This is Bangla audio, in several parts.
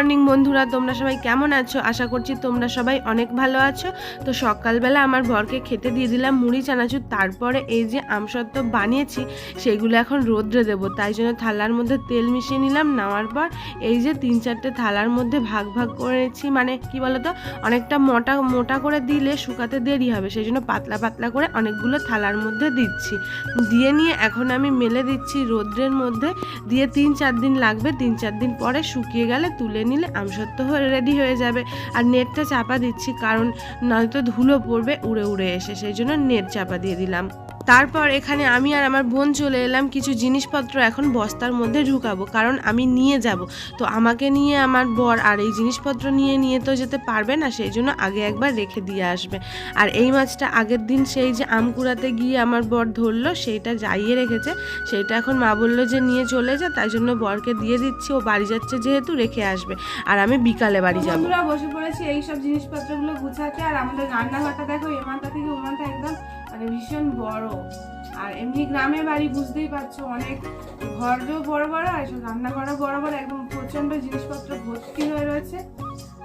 মর্নিং বন্ধুরা, তোমরা সবাই কেমন আছো? আশা করছি তোমরা সবাই অনেক ভালো আছো। তো সকালবেলা আমার বরকে খেতে দিয়ে দিলাম মুড়ি, চানাচুর, তারপরে এই যে আমসত্ত্ব বানিয়েছি, সেগুলো এখন রোদ্রে দেবো। তাই জন্য থালার মধ্যে তেল মিশিয়ে নিলাম, নেওয়ার পর এই যে তিন চারটে থালার মধ্যে ভাগ ভাগ করেছি মানে কি বলতো, অনেকটা মোটা মোটা করে দিলে শুকাতে দেরি হবে, সেই জন্য পাতলা পাতলা করে অনেকগুলো থালার মধ্যে দিচ্ছি। দিয়ে নিয়ে এখন আমি মেলে দিচ্ছি রোদ্রের মধ্যে, দিয়ে তিন চার দিন লাগবে, তিন চার দিন পরে শুকিয়ে গেলে তুলে নিলে আমসত্ত্ব হয়ে রেডি হয়ে যাবে। আর নেটটা চাপা দিচ্ছি, কারণ নয়তো ধুলো পড়বে, উড়ে উড়ে এসে। সেই জন্য নেট চাপা দিয়ে দিলাম। তারপর এখানে আমি আর আমার বোন চলে এলাম কিছু জিনিসপত্র এখন বস্তার মধ্যে ঢুকাবো কারণ আমি নিয়ে যাব। তো আমাকে নিয়ে আমার বর আর এই জিনিসপত্র নিয়ে নিয়ে তো যেতে পারবে না সেই জন্য আগে একবার রেখে দিয়ে আসবে। আর এই মাছটা আগের দিন সেই যে আম কুড়াতে গিয়ে আমার বর ধরলো সেইটা যাইয়ে রেখেছে। সেইটা এখন মা বলল যে নিয়ে চলে যা তাই জন্য বরকে দিয়ে দিচ্ছি ও বাড়ি যাচ্ছে যেহেতু রেখে আসবে। আর আমি বিকালে বাড়ি যাব। বসে পড়েছি এই সব জিনিসপত্রগুলো গুছাতে আর আমাদের রান্নাঘরটা দেখো এমানটা থেকে ওমানটা একদম মানে ভীষণ বড়। আর এমনি গ্রামে বাড়ি বুঝতেই পারছ, অনেক ঘরও বড় বড়, আর রান্নাঘরও বড় বড়, একদম প্রচণ্ড জিনিসপত্র ভর্তি হয়ে রয়েছে।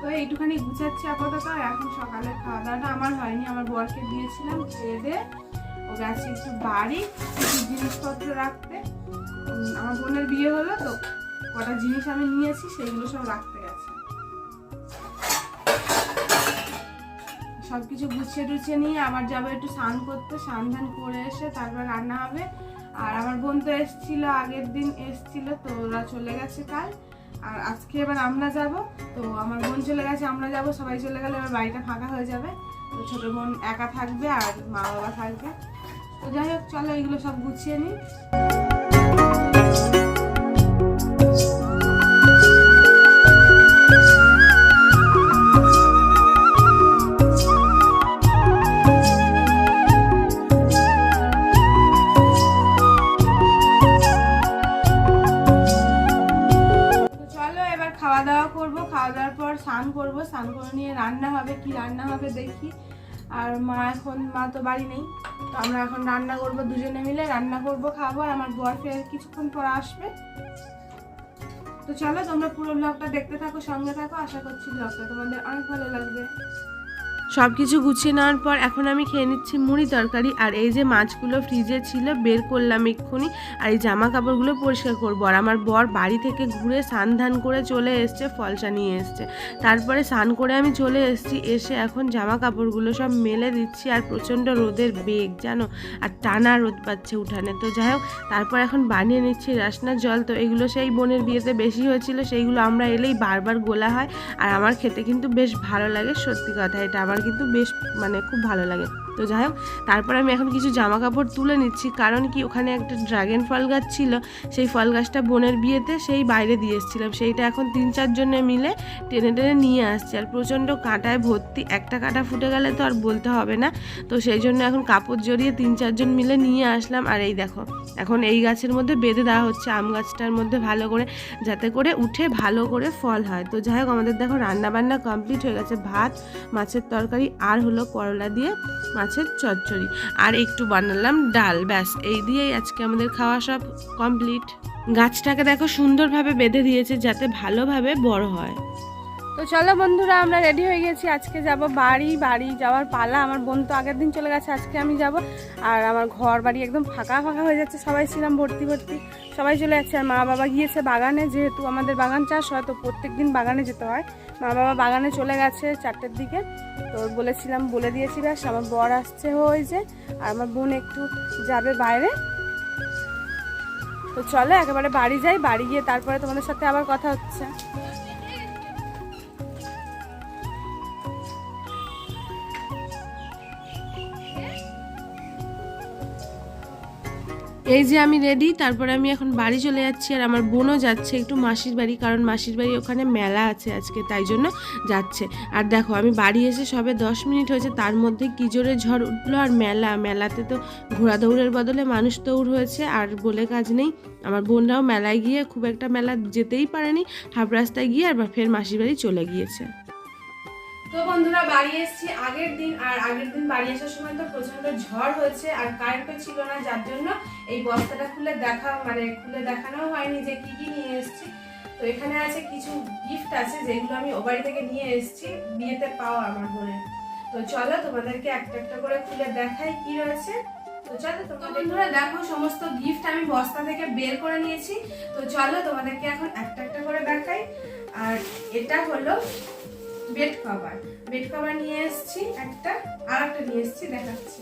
তো এইটুখানি গুছাচ্ছি আপাতত এখন সকালে খাওয়া দাওয়াটা আমার হয়নি, আমার বরকে দিয়েছিলাম খেয়ে দিয়ে। ও গেছে একটু বাড়ি, কিছু জিনিসপত্র রাখতে। আমার বোনের বিয়ে হলো, তো কটা জিনিস আমি নিয়েছি সেগুলো সব রাখতে গেছে সবকিছু গুছিয়ে টুছিয়ে নিয়ে আবার যাব একটু স্নান করতে, স্নান ধান করে এসে তারপর রান্না হবে। আর আমার বোন তো এসছিল, আগের দিন এসছিল, তো ওরা চলে গেছে কাল। আর আজকে এবার আমরা যাব, তো আমার বোন চলে গেছে, আমরা যাব, সবাই চলে গেলে এবার বাড়িটা ফাঁকা হয়ে যাবে। তো ছোটো বোন একা থাকবে আর মা বাবা থাকবে। তো যাই হোক, চলো এগুলো সব গুছিয়ে নিই। খাওয়া দাওয়া করব খাওয়া দাওয়ার পর স্নান করব। স্নান করে নিয়ে রান্না হবে, কি রান্না হবে দেখি। আর মা এখন, মা তো বাড়ি নেই, তো আমরা এখন রান্না করব দুজনে মিলে, রান্না করব, খাব। আর আমার বর ফের কিছুক্ষণ পর আসবে। তো চলো তোমরা পুরো ব্লগটা দেখতে থাকো, সঙ্গে থাকো। আশা করছি ব্লগটা তোমাদের অনেক ভালো লাগবে। সব কিছু গুছিয়ে নেওয়ার পর এখন আমি খেয়ে নিচ্ছি মুড়ি তরকারি আর এই যে মাছগুলো ফ্রিজে ছিল, বের করলাম এক্ষুনি। আর এই জামা কাপড়গুলো পরিষ্কার করব। আর আমার বর বাড়ি থেকে ঘুরে স্নান ধান করে চলে এসছে, ফলসা নিয়ে এসছে। তারপরে স্নান করে আমি চলে এসেছি, এসে এখন জামা কাপড়গুলো সব মেলে দিচ্ছি আর প্রচণ্ড রোদের বেগ, জানো? আর টানা রোদ পাচ্ছে উঠানে। তো যাই হোক, তারপর এখন বানিয়ে নিচ্ছি রাসনার জল। তো এগুলো সেই বোনের বিয়েতে বেশি হয়েছিল, সেইগুলো আমরা এলেই বারবার গোলা হয়। আর আমার খেতে কিন্তু বেশ ভালো লাগে, সত্যি কথা এটা। আমার কিন্তু বেশ মানে খুব ভালো লাগে। তো যাই হোক, তারপর আমি এখন কিছু জামা কাপড় তুলে নিচ্ছি। কারণ কি, ওখানে একটা ড্রাগন ফল গাছ ছিল, সেই ফল গাছটা বোনের বিয়েতে সেই বাইরে দিয়ে এসেছিলাম। সেইটা এখন তিন চারজনে মিলে টেনে টেনে নিয়ে আসছে। আর প্রচণ্ড কাঁটায় ভর্তি, একটা কাঁটা ফুটে গেলে তো আর বলতে হবে না। তো সেই জন্য এখন কাপড় জড়িয়ে তিন চারজন মিলে নিয়ে আসলাম। আর এই দেখো, এখন এই গাছের মধ্যে বেঁধে দেওয়া হচ্ছে আম গাছটার মধ্যে ভালো করে, যাতে করে উঠে ভালো করে ফল হয়। তো যাই হোক, আমাদের দেখো রান্না বান্না কমপ্লিট হয়ে গেছে। ভাত, মাছের তরকারি, আর হলো করলা দিয়ে মাছের চচ্চড়ি। আর একটু বানালাম ডাল, ব্যাস। এই দিয়েই আজকে আমাদের খাওয়া সব কমপ্লিট গাছটাকে দেখো সুন্দরভাবে বেঁধে দিয়েছে যাতে ভালোভাবে বড় হয়। তো চলো বন্ধুরা, আমরা রেডি হয়ে গেছি। আজকে যাব বাড়ি বাড়ি যাওয়ার পালা। আমার বোন তো আগের দিন চলে গেছে, আজকে আমি যাব। আর আমার ঘর বাড়ি একদম ফাঁকা ফাঁকা হয়ে যাচ্ছে, সবাই ছিলাম ভর্তি ভর্তি। সবাই চলে যাচ্ছে, আর মা বাবা গিয়েছে বাগানে, যেহেতু আমাদের বাগান চাষ হয়, তো প্রত্যেক দিন বাগানে যেতে হয়। মা বাবা বাগানে চলে গেছে চারটের দিকে। তো বলেছিলাম, বলে দিয়েছি, ব্যাস, আমার বর আসছে ওই যে, আর আমার বোন একটু যাবে বাইরে। তো চলো, একেবারে বাড়ি যাই, বাড়ি গিয়ে তারপরে তোমাদের সাথে আবার কথা হচ্ছে। এই যে আমি রেডি তারপরে আমি এখন বাড়ি চলে যাচ্ছি আর আমার বোনও যাচ্ছে, একটু মাসির বাড়ি, কারণ মাসির বাড়ি ওখানে মেলা আছে আজকে, তাই জন্য যাচ্ছে। আর দেখো, আমি বাড়ি এসে সবে দশ মিনিট হয়েছে, তার মধ্যে কি জোরে ঝড় উঠল আর মেলা, মেলাতে তো ঘোড়া দৌড়ের বদলে মানুষ দৌড় হয়েছে, আর বলে কাজ নেই। আমার বোনরাও মেলায় গিয়ে খুব একটা মেলা যেতেই পারেনি হাফ রাস্তায় গিয়ে আর ফের মাসির বাড়ি চলে গিয়েছে। তো বন্ধুরা বাড়ি এসেছি আগের দিন আর আগের দিন বাড়ি আসার সময় তো প্রচণ্ড ঝড় হয়েছে আর কারেন্টও ছিল না যার জন্য এই বস্তাটা খুলে দেখা মানে খুলে দেখানো হয়নি যে কি কি নিয়ে এসেছি। তো এখানে আছে কিছু গিফট আছে যেগুলো আমি ও বাড়ি থেকে নিয়ে এসেছি বিয়েতে পাওয়া আমার বোনের তো চলো তোমাদেরকে একটা একটা করে খুলে দেখাই কি রয়েছে। তো চলো তোমাদের বন্ধুরা দেখো সমস্ত গিফট আমি বস্তা থেকে বের করে নিয়েছি। তো চলো তোমাদেরকে এখন একটা একটা করে দেখাই। আর এটা হলো বেড কভার বেড কভার নিয়ে এসেছি, একটা আর একটা নিয়ে এসেছি, দেখাচ্ছি।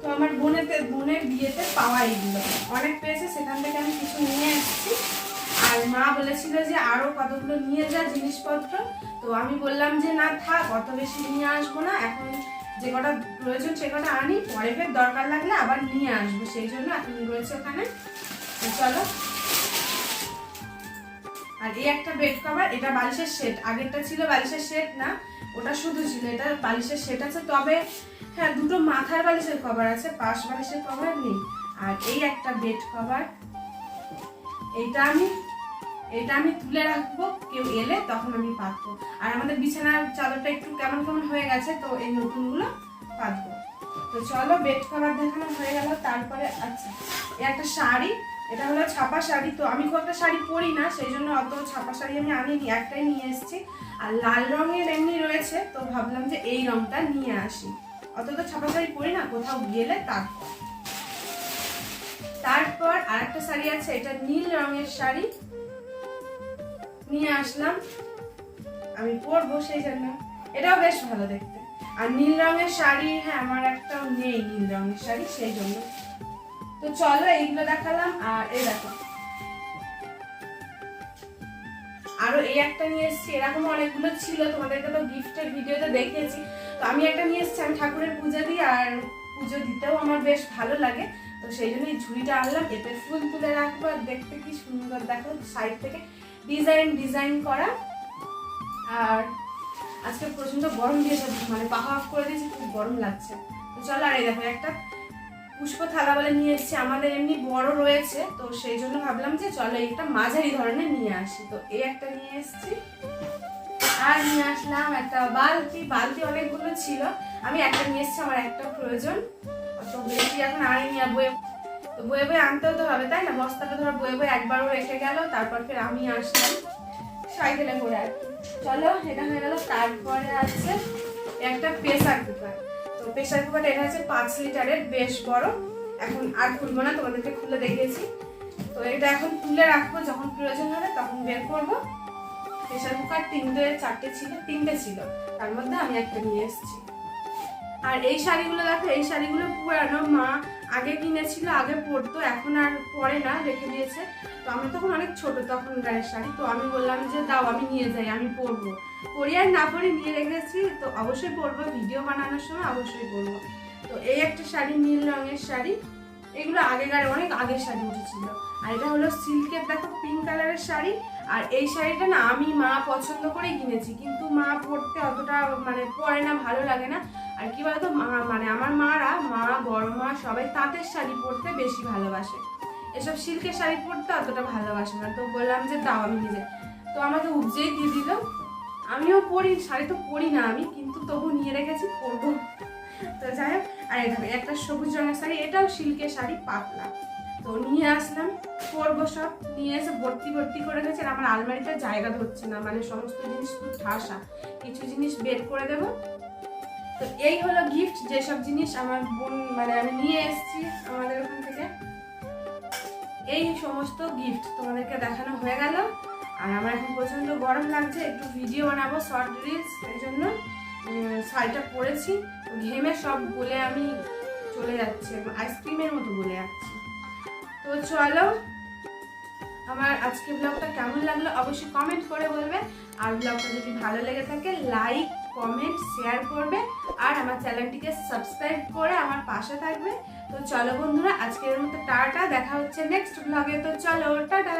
তো আমার বোনেতে, বোনের বিয়েতে পাওয়া এগুলো। অনেক পেয়েছে, সেখান থেকে আমি কিছু নিয়ে এসেছি। আর মা বলেছিল যে আরও কতগুলো নিয়ে যা জিনিসপত্র। তো আমি বললাম যে, না, থাক, অত বেশি নিয়ে আসব না। এখন যে কটা প্রয়োজন, সে কটা আনি। পরে ফের দরকার লাগলে আবার নিয়ে আসব। সেই জন্য এখন রয়েছে ওখানে। চলো আর এই একটা বেড কভার এটা বালিশের সেট আগেরটা ছিল বালিশের সেট না, ওটা শুধু ছিল, এটা বালিশের সেট আছে, তবে হ্যাঁ দুটো মাথার বালিশের কভার আছে, পাশ বালিশের কভার নেই, আর এই একটা বেড কভার এটা আমি এটা আমি তুলে রাখব, কেউ এলে তখন আমি পাতবো। আর আমাদের বিছানার চাদরটা একটু কেমন কেমন হয়ে গেছে, তো এই নতুনগুলো পাতবো। তো চলো বেড কভার দেখানো হয়ে গেল, তারপরে আচ্ছা একটা শাড়ি এটা হলো ছাপা শাড়ি। তো আমি খুব একটা শাড়ি পরি না, সেই জন্য অত ছাপা শাড়ি আমি আনিনি, একটাই নিয়ে এসেছি। আর লাল রঙের এমনি রয়েছে, তো ভাবলাম যে এই রংটা নিয়ে আসি। অত তো ছাপা শাড়ি পরি না, কোথাও গেলে তারপর। তারপর আরেকটা শাড়ি আছে, এটা নীল রঙের শাড়ি। নিয়ে আসলাম। আমি পরবো সেই জন্য। এটাও বেশ ভালো দেখতে। আর নীল রঙের শাড়ি হ্যাঁ আমার একটাও নেই নীল রঙের শাড়ি, সেই জন্য। তো চলো এইগুলো দেখালাম আর এই দেখো। আরও এই একটা নিয়ে এসেছি। এরকম অনেকগুলো ছিল, তোমাদেরকে তো গিফটের ভিডিওতে দেখিয়েছি। তো আমি একটা নিয়ে এসেছি, আমি ঠাকুরের পুজো দিই আর পুজো দিতেও আমার বেশ ভালো লাগে। তো সেই জন্য এই ঝুড়িটা আনলাম, এতে ফুল তুলে রাখব আর দেখতে কি সুন্দর। দেখো সাইড থেকে ডিজাইন ডিজাইন করা। আর আজকে প্রচণ্ড গরম দিয়েছে মানে পাহা অফ করে দিয়েছি, খুব গরম লাগছে। তো চলো আর এই দেখো একটা। পুষ্প থালা বলে নিয়ে এসেছি, আমাদের এমনি বড় রয়েছে, তো সেই জন্য ভাবলাম যে চলো একটা মাঝারি ধরনের নিয়ে আসি। তো এই একটা নিয়ে এসেছি। আর নিয়ে আসলাম একটা বালতি বালতি অনেকগুলো ছিল। আমি একটা নিয়ে এসেছি, আমার একটা প্রয়োজন। তো বেশি এখন আর বয়ে তো বয়ে বয়ে আনতেও তো হবে, তাই না? বস্তাটা ধরো বয়ে বয়ে একবারও রেখে গেল, তারপর ফের আমি আসলাম সাইকেলে করে চলো, এটা হয়ে গেল, তারপরে আছে একটা প্রেসার কুকার। তো প্রেশার কুকারটা এটা হচ্ছে পাঁচ লিটারের বেশ বড়। এখন আর খুলবো না, তোমাদেরকে খুলে দেখিয়েছি। তো এটা এখন তুলে রাখব, যখন প্রয়োজন হবে তখন বের করব। প্রেশার কুকার তিনটে, চারটে ছিল, তিনটে ছিল। তার মধ্যে আমি একটা নিয়ে এসেছি। আর এই শাড়িগুলো দেখো, এই শাড়িগুলো পুরানো মা আগে কিনেছিল, আগে পরতো, এখন আর পরে না, রেখে দিয়েছে। তো আমি তখন অনেক ছোট, তখন গায়ের শাড়ি। তো আমি বললাম যে, দাও, আমি নিয়ে যাই, আমি পরবো। পরি আর না পরে নিয়ে রেখেছি, তো অবশ্যই পরবো, ভিডিও বানানোর সময় অবশ্যই পরবো। তো এই একটা শাড়ি, নীল রঙের শাড়ি, এগুলো আগেকার, অনেক আগের শাড়ি উঠেছিল। আর এটা হলো সিল্কের, দেখো পিঙ্ক কালারের শাড়ি আর এই শাড়িটা না আমি মা পছন্দ করেই কিনেছি, কিন্তু মা পরতে অতটা মানে পরে না, ভালো লাগে না। আর কি বলতো, মা মানে আমার মারা, মা, বড় মা সবাই তাঁতের শাড়ি পরতে বেশি ভালোবাসে। এসব সিল্কের শাড়ি পরতে অতটা ভালোবাসে না। তো বললাম যে দাও আমি নিজে। তো আমাকে উপজেই দিয়ে দিল। আমিও পরি, শাড়ি তো পরি না আমি, কিন্তু তবু নিয়ে রেখেছি, পরবো। তো যাই হোক, আর এই একটা সবুজ রঙের শাড়ি, এটাও সিল্কের শাড়ি, পাতলা। তো নিয়ে আসলাম। পরবো সব নিয়ে এসে ভর্তি ভর্তি করে গেছে আমার আলমারিতে জায়গা ধরছে না মানে সমস্ত জিনিস ঠাসা। কিছু জিনিস বের করে দেবো। তো এই হলো গিফট যেসব জিনিস আমার বোন মানে আমি নিয়ে এসেছি আমাদের ওখান থেকে। এই সমস্ত গিফট তোমাদেরকে দেখানো হয়ে গেল। আর আমার এখন প্রচণ্ড গরম লাগছে, একটু ভিডিও বানাবো শর্ট রিলস এই জন্য শাড়িটা পরেছি। ঘেমে সব বলে আমি চলে যাচ্ছি আইসক্রিমের মতো বলে যাচ্ছি। তো চলো, আমার আজকে ব্লগটা কেমন লাগল অবশ্যই কমেন্ট করে বলবে। আর ব্লগটা যদি ভালো লেগে থাকে লাইক কমেন্ট শেয়ার করবে। আর আমার চ্যানেলটিকে সাবস্ক্রাইব করে আমার পাশে থাকবে। তো চলো বন্ধুরা, আজকের মতো টাটা, দেখা হচ্ছে নেক্সট ব্লগে তো চলো, টাটা!